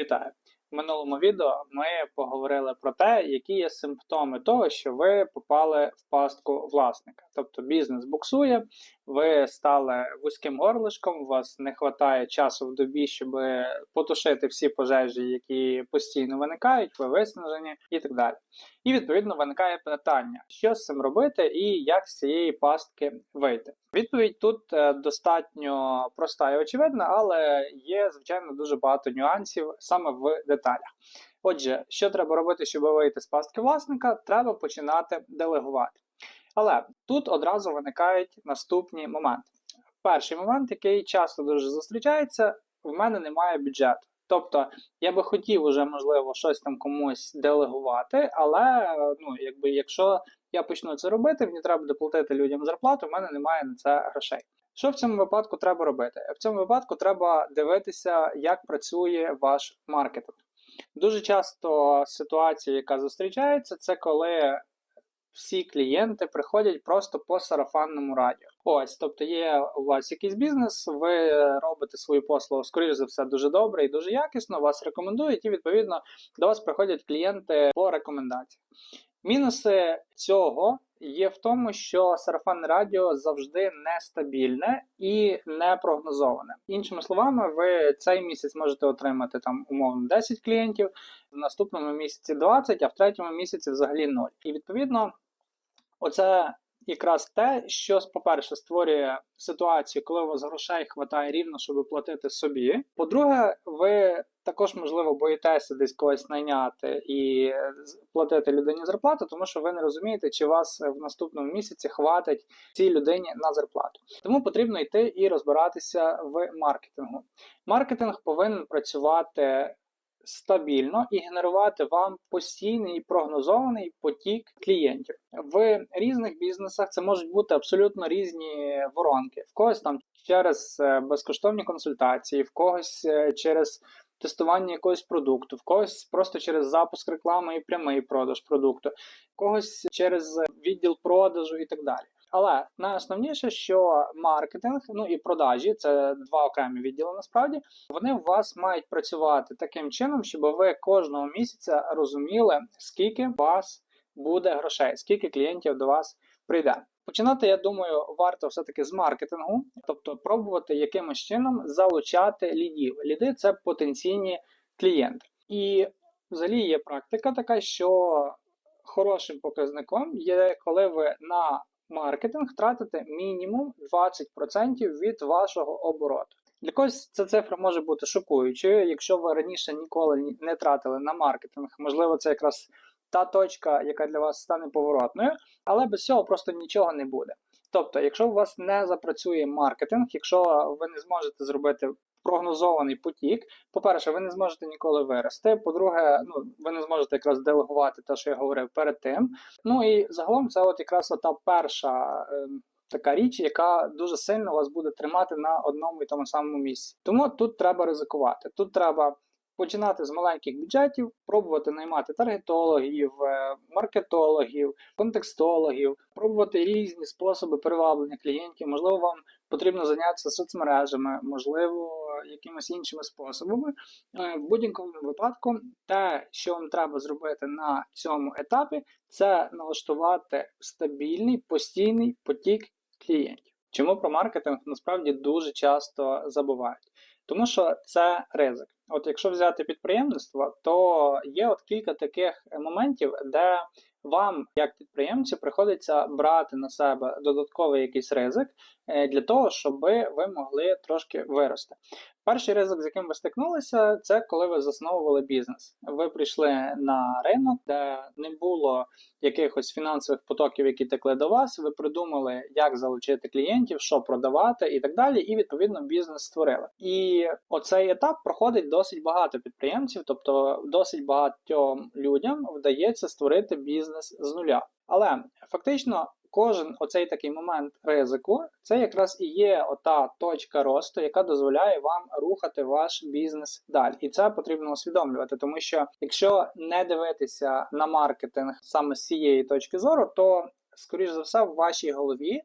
Вітаю! В минулому відео ми поговорили про те, які є симптоми того, що ви попали в пастку власника. Тобто бізнес буксує, ви стали вузьким горлишком, у вас не вистачає часу в добі, щоб потушити всі пожежі, які постійно виникають, ви виснажені і так далі. І відповідно виникає питання, що з цим робити і як з цієї пастки вийти. Відповідь тут е, достатньо проста і очевидна, але є звичайно дуже багато нюансів саме в деталях. Отже, що треба робити, щоб вийти з пастки власника, треба починати делегувати. Але тут одразу виникають наступні моменти. Перший момент, який часто дуже зустрічається, в мене немає бюджету. Тобто я би хотів уже, можливо, щось там комусь делегувати, але ну, якби якщо я почну це робити, мені треба буде платити людям зарплату, в мене немає на це грошей. Що в цьому випадку треба робити? В цьому випадку треба дивитися, як працює ваш маркетинг. Дуже часто ситуація, яка зустрічається, це коли всі клієнти приходять просто по сарафанному радіо. Ось, тобто є у вас якийсь бізнес, ви робите свою послугу, скоріш за все, дуже добре і дуже якісно, вас рекомендують, і відповідно до вас приходять клієнти по рекомендації. Мінуси цього є в тому, що сарафанне радіо завжди нестабільне і не прогнозоване. Іншими словами, ви цей місяць можете отримати там умовно 10 клієнтів, в наступному місяці 20, а в третьому місяці взагалі 0. І відповідно, оце якраз те, що, по-перше, створює ситуацію, коли у вас грошей хватає рівно, щоб платити собі. По-друге, ви також, можливо, боїтеся десь когось найняти і платити людині зарплату, тому що ви не розумієте, чи вас в наступному місяці хватить цій людині на зарплату. Тому потрібно йти і розбиратися в маркетингу. Маркетинг повинен працювати стабільно і генерувати вам постійний і прогнозований потік клієнтів. В різних бізнесах це можуть бути абсолютно різні воронки. В когось там через е, безкоштовні консультації, в когось е, через тестування якогось продукту, в когось просто через запуск реклами і прямий продаж продукту, в когось через відділ продажу і так далі. Але найосновніше, що маркетинг, ну і продажі це два окремі відділи. Насправді вони у вас мають працювати таким чином, щоб ви кожного місяця розуміли, скільки у вас буде грошей, скільки клієнтів до вас прийде. Починати, я думаю, варто все-таки з маркетингу, тобто пробувати якимось чином залучати лідів. Ліди це потенційні клієнти. І взагалі є практика така, що хорошим показником є, коли ви на маркетинг тратите мінімум 20% від вашого обороту. Для когось ця цифра може бути шокуючою, якщо ви раніше ніколи не тратили на маркетинг, можливо, це якраз та точка, яка для вас стане поворотною, але без цього просто нічого не буде. Тобто, якщо у вас не запрацює маркетинг, якщо ви не зможете зробити прогнозований потік, по-перше, ви не зможете ніколи вирости. По-друге, ну ви не зможете якраз делегувати те, що я говорив перед тим. Ну і загалом це от якраз та перша. Е, Така річ, яка дуже сильно вас буде тримати на одному і тому самому місці. Тому тут треба ризикувати. Тут треба починати з маленьких бюджетів, пробувати наймати таргетологів, е, маркетологів, контекстологів, пробувати різні способи приваблення клієнтів. Можливо, вам потрібно зайнятися соцмережами, можливо, якимись іншими способами. Е, в будь-якому випадку, те, що вам треба зробити на цьому етапі, це налаштувати стабільний постійний потік клієнтів. Чому про маркетинг насправді дуже часто забувають? Тому що це ризик. От якщо взяти підприємництво, то є от кілька таких моментів, де вам, як підприємцю, приходиться брати на себе додатковий якийсь ризик для того, щоб ви могли трошки вирости. Перший ризик, з яким ви стикнулися, це коли ви засновували бізнес. Ви прийшли на ринок, де не було якихось фінансових потоків, які текли до вас. Ви придумали, як залучити клієнтів, що продавати і так далі. І відповідно бізнес створили. І оцей етап проходить досить багато підприємців, тобто досить багатьом людям вдається створити бізнес з нуля. Але фактично кожен оцей такий момент ризику, це якраз і є ота точка росту, яка дозволяє вам рухати ваш бізнес далі. І це потрібно усвідомлювати, тому що якщо не дивитися на маркетинг саме з цієї точки зору, то скоріш за все в вашій голові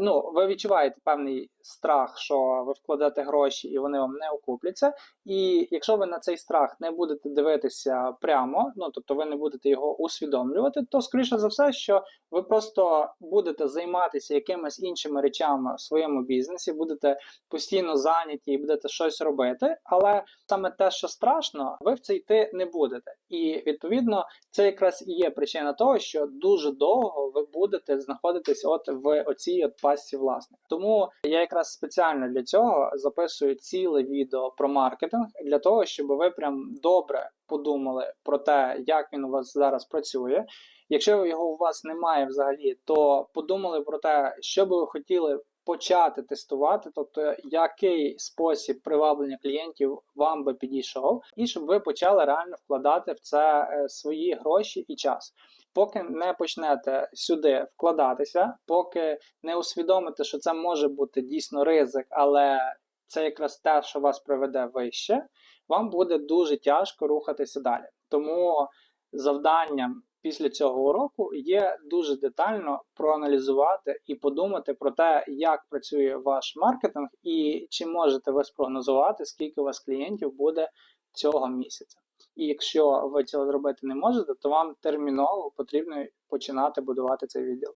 ну, ви відчуваєте певний страх, що ви вкладете гроші і вони вам не окупляться. І якщо ви на цей страх не будете дивитися прямо, ну тобто ви не будете його усвідомлювати, то скоріше за все, що ви просто будете займатися якимись іншими речами в своєму бізнесі, будете постійно зайняті і будете щось робити, але саме те, що страшно, ви в це йти не будете. І відповідно це якраз і є причина того, що дуже довго ви будете знаходитись от в оцій пастці власника. Тому я якраз спеціально для цього записую ціле відео про маркетинг для того, щоб ви прям добре подумали про те, як він у вас зараз працює. Якщо його у вас немає взагалі, то подумали про те, що би ви хотіли почати тестувати, тобто який спосіб приваблення клієнтів вам би підійшов, і щоб ви почали реально вкладати в це е, свої гроші і час. Поки не почнете сюди вкладатися, поки не усвідомите, що це може бути дійсно ризик, але це якраз те, що вас приведе вище, вам буде дуже тяжко рухатися далі. Тому завданням після цього уроку є дуже детально проаналізувати і подумати про те, як працює ваш маркетинг, і чи можете ви спрогнозувати, скільки у вас клієнтів буде цього місяця. І якщо ви цього зробити не можете, то вам терміново потрібно починати будувати цей відділ.